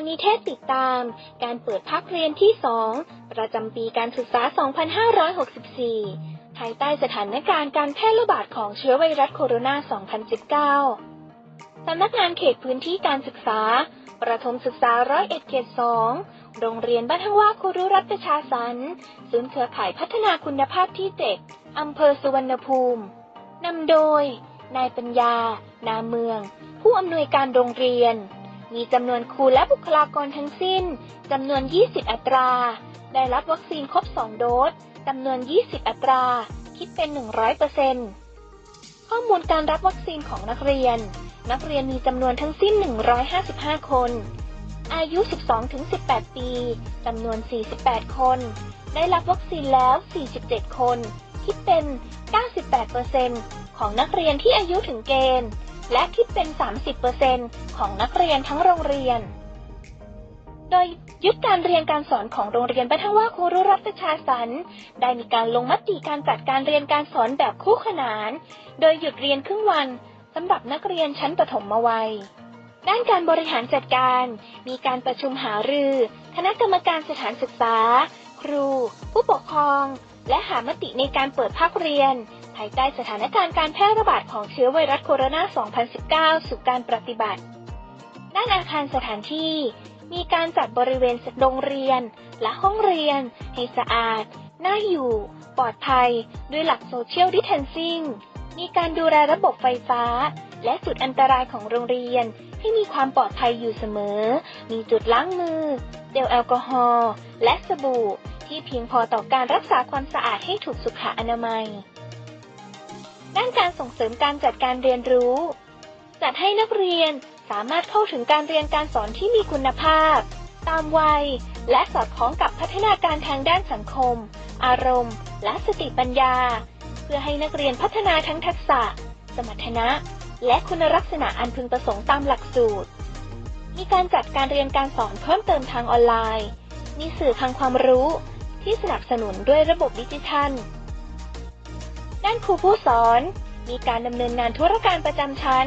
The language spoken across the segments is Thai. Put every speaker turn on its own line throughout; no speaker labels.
การนิเทศติดตาม การเปิดภาคเรียนที่ 2 ประจำปีการศึกษา 2564 ภายใต้สถานการณ์การแพร่ระบาดของเชื้อไวรัสโคโรนา 2019 สำนักงานเขตพื้นที่การศึกษา ประถมศึกษาร้อยเอ็ดเขตสองโรงเรียนบ้านทั้งว่าครูรุรัตประชาสันศูนย์เครือข่ายพัฒนาคุณภาพที่เจ็ดอำเภอสุวรรณภูมิ นำโดย นายปัญญา นาเมือง ผู้อำนวยการโรงเรียน มีจำนวนครูและบุคลากรทั้งสิ้นจำนวน 20 อัตรา ได้รับวัคซีนครบ 2 โดสจำนวน 20 อัตรา คิดเป็น 100%ข้อมูลการรับวัคซีนของนักเรียน นักเรียนมีจำนวนทั้งสิ้น 155 คน อายุ 12-18 ปีจำนวน 48 คน ได้รับวัคซีนแล้ว 47 คน คิดเป็น 98%ของนักเรียนที่อายุถึงเกณฑ์ และคิดเป็น 30%ของนักเรียนทั้งโรงเรียน โดยยึดการเรียนการสอนของโรงเรียนบ้านท่าว่าครูรุรัตประชาสันได้มีการลงมติการจัดการเรียนการสอนแบบคู่ขนาน โดยหยุดเรียนครึ่งวันสำหรับนักเรียนชั้นประถมวัยด้านการบริหารจัดการ มีการประชุมหารือ คณะกรรมการสถานศึกษา ครู ผู้ปกครอง และหามติในการเปิดภาคเรียน ภายใต้สถานการณ์การแพร่ระบาดของเชื้อไวรัสโคโรนา 2019 สู่การปฏิบัติ ด้านอาคารสถานที่ มีการจัดบริเวณโรงเรียน และห้องเรียน ให้สะอาด น่าอยู่ ปลอดภัย ด้วยหลักโซเชียลดิเทนซิ่ง มีการดูแลระบบไฟฟ้า และจุดอันตรายของโรงเรียน ให้มีความปลอดภัยอยู่เสมอ มีจุดล้างมือ เจลแอลกอฮอล์ และสบู่ที่เพียงพอต่อการรักษาความสะอาดให้ถูกสุขอนามัย ด้านการส่งเสริมการจัดการเรียนรู้ จัดให้นักเรียนสามารถเข้าถึงการเรียนการสอนที่มีคุณภาพ ตามวัย และสอดคล้องกับพัฒนาการทางด้านสังคม อารมณ์ และสติปัญญา เพื่อให้นักเรียนพัฒนาทั้งทักษะ สมรรถนะ และคุณลักษณะอันพึงประสงค์ตามหลักสูตร มีการจัดการเรียนการสอนเพิ่มเติมทางออนไลน์ มีสื่อทางความรู้ที่สนับสนุนด้วยระบบดิจิทัล ด้านครูผู้สอน มีการดำเนินงานธุรการประจำชั้น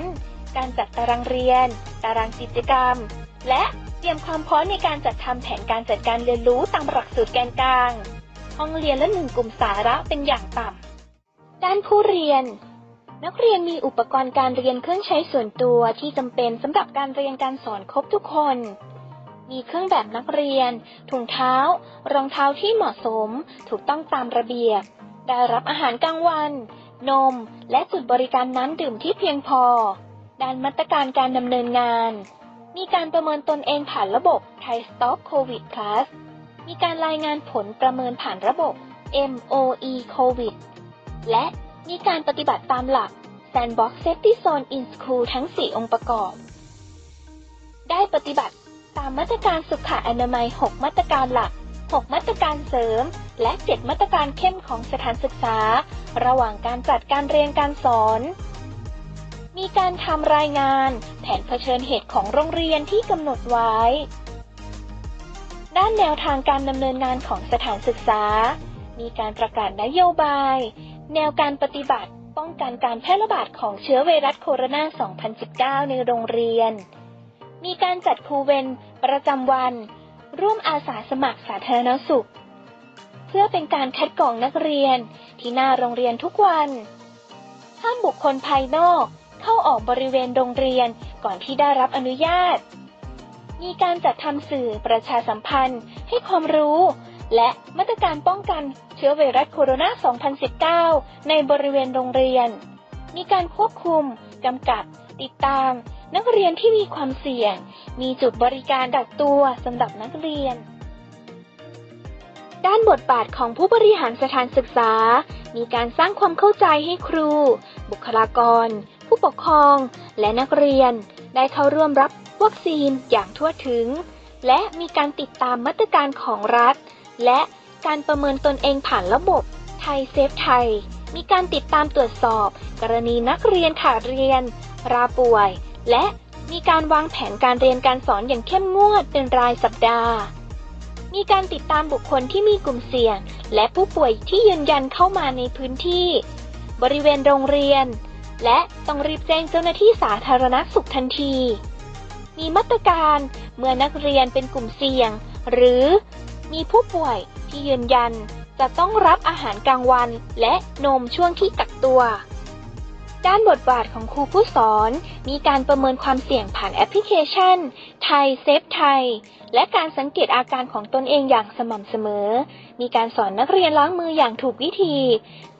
การจัดตารางเรียน ตารางกิจกรรม และเตรียมความพร้อมในการจัดทำแผนการจัดการเรียนรู้ตามหลักสูตรแกนกลาง ห้องเรียนละหนึ่งกลุ่มสาระเป็นอย่างต่ำ ด้านผู้เรียน นักเรียนมีอุปกรณ์การเรียนเครื่องใช้ส่วนตัวที่จำเป็นสำหรับการเรียนการสอนครบทุกคน มีเครื่องแบบนักเรียน ถุงเท้า รองเท้าที่เหมาะสม ถูกต้องตามระเบียบ ได้รับอาหารกลางวัน นม และจุดบริการน้ำดื่มที่เพียงพอ ด้านมาตรการการดำเนินงาน มีการประเมินตนเองผ่านระบบ Thai Stop COVID Plus มีการรายงานผลประเมินผ่านระบบ MOE COVID และมีการปฏิบัติตามหลัก Sandbox Safety Zone in School ทั้ง 4 องค์ประกอบ ได้ปฏิบัติตามมาตรการสุขอนามัย 6 มาตรการหลัก 6 มาตรการเสริม และ 7 มาตรการเข้มของสถานศึกษา ระหว่างการจัดการเรียนการสอน มีการทำรายงาน แผนเผชิญเหตุของโรงเรียนที่กำหนดไว้ ด้านแนวทางการดำเนินงานของสถานศึกษา มีการประกาศนโยบาย แนวการปฏิบัติ ป้องกันการแพร่ระบาดของเชื้อไวรัสโคโรนา 2019 ในโรงเรียน มีการจัดครูเวรประจำวัน ร่วมอาสาสมัครสาธารณสุข พื่อเป็นการคัดกรองนักเรียนที่หน้าโรงเรียนทุกวัน ห้ามบุคคลภายนอกเข้าออกบริเวณโรงเรียนก่อนที่ได้รับอนุญาต มีการจัดทำสื่อประชาสัมพันธ์ให้ความรู้ และมาตรการป้องกันเชื้อไวรัสโคโรนา 2019 ในบริเวณโรงเรียน มีการควบคุมกำกับ ติดตาม นักเรียนที่มีความเสี่ยง มีจุดบริการดักตัวสำหรับนักเรียน ด้านบทบาทของผู้บริหารสถานศึกษา มีการสร้างความเข้าใจให้ครู บุคลากร ผู้ปกครอง และนักเรียน ได้เข้าร่วมรับวัคซีนอย่างทั่วถึง และมีการติดตามมาตรการของรัฐ และการประเมินตนเองผ่านระบบไทยเซฟไทย มีการติดตามตรวจสอบ กรณีนักเรียนขาดเรียน ราป่วย และมีการวางแผนการเรียนการสอนอย่างเข้มงวดเป็นรายสัปดาห์ มีการติดตามบุคคลที่มีกลุ่มเสี่ยง และผู้ป่วยที่ยืนยันเข้ามาในพื้นที่ บริเวณโรงเรียน และต้องรีบแจ้งเจ้าหน้าที่สาธารณสุขทันที มีมาตรการเมื่อนักเรียนเป็นกลุ่มเสี่ยง หรือมีผู้ป่วยที่ยืนยันจะต้องรับอาหารกลางวันและนมช่วงที่กักตัว ด้านบทบาทของครูผู้สอน มีการประเมินความเสี่ยงผ่านแอปพลิเคชัน ไทยเซฟไทย และการสังเกตอาการของตนเองอย่างสม่ำเสมอ มีการสอนนักเรียนล้างมืออย่างถูกวิธี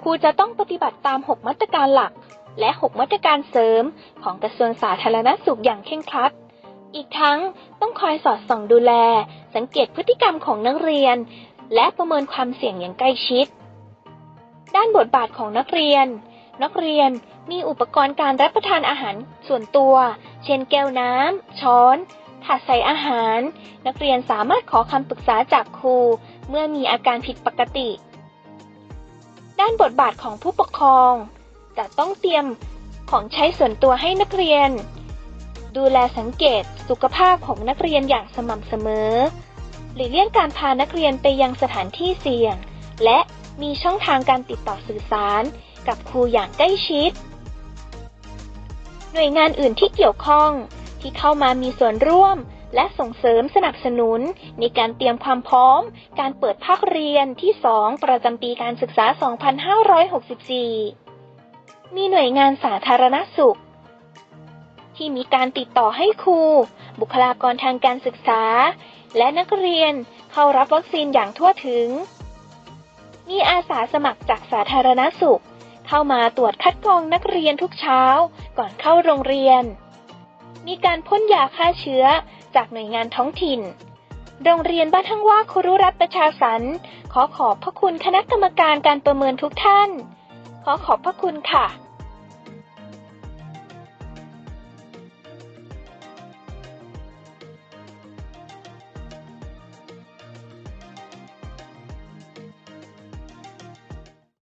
ครูจะต้องปฏิบัติตาม 6 มาตรการหลัก และ 6 มาตรการเสริม ของกระทรวงสาธารณสุขอย่างเคร่งครัด อีกทั้งต้องคอยสอดส่องดูแล สังเกตพฤติกรรมของนักเรียน และประเมินความเสี่ยงอย่างใกล้ชิด ด้านบทบาทของนักเรียน นักเรียนมีอุปกรณ์การรับประทานอาหารส่วนตัว เช่นแก้วน้ำ ช้อน ถาดใส่อาหาร นักเรียนสามารถขอคำปรึกษาจากครู เมื่อมีอาการผิดปกติ ด้านบทบาทของผู้ปกครอง จะต้องเตรียมของใช้ส่วนตัวให้นักเรียน ดูแลสังเกตสุขภาพของนักเรียนอย่างสม่ำเสมอ หลีกเลี่ยงการพานักเรียนไปยังสถานที่เสี่ยง และมีช่องทางการติดต่อสื่อสาร กับครูอย่างใกล้ชิด หน่วยงานอื่นที่เกี่ยวข้องที่เข้ามามีส่วนร่วม และส่งเสริมสนับสนุน ในการเตรียมความพร้อม การเปิดภาคเรียนที่ 2 ประจำปีการศึกษา 2564 มีหน่วยงานสาธารณสุข ที่มีการติดต่อให้ครู บุคลากรทางการศึกษา และนักเรียนเข้ารับวัคซีนอย่างทั่วถึงมีอาสาสมัครจากสาธารณสุข เข้ามาตรวจคัดกรองนักเรียนทุกเช้าก่อนเข้าโรงเรียน มีการพ่นยาฆ่าเชื้อจากหน่วยงานท้องถิ่น โรงเรียนบ้านทั้งว่าครุรัฐประชาสรรขอขอบพระคุณคณะกรรมการการประเมินทุกท่าน ขอขอบพระคุณค่ะ